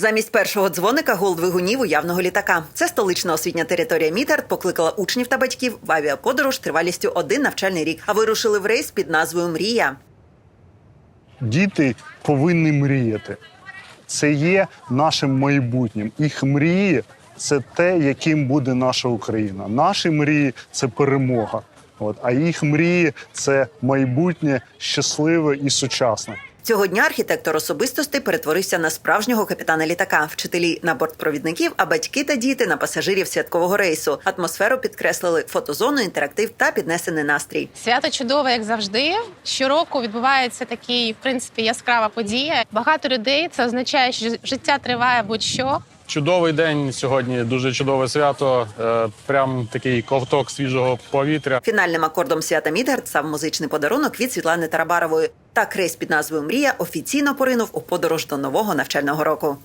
Замість першого дзвоника гул двигунів уявного літака. Це столична освітня територія Мітерт покликала учнів та батьків в авіаподорож тривалістю один навчальний рік, а вирушили в рейс під назвою Мрія. Діти повинні мріяти. Це є нашим майбутнім. Їх мрії це те, яким буде наша Україна. Наші мрії це перемога. От, а їх мрії це майбутнє щасливе і сучасне. Цього дня архітектор особистостей перетворився на справжнього капітана літака, вчителі на бортпровідників, а батьки та діти на пасажирів святкового рейсу. Атмосферу підкреслили фотозону, інтерактив та піднесений настрій. Свято чудове, як завжди. Щороку відбувається такий, в принципі, яскрава подія. Багато людей це означає, що життя триває будь-що. Чудовий день сьогодні, дуже чудове свято. Е, Прям такий ковток свіжого повітря. Фінальним акордом свята Мідгард став музичний подарунок від Світлани Тарабарової. Так рейс під назвою Мрія офіційно поринув у подорож до нового навчального року.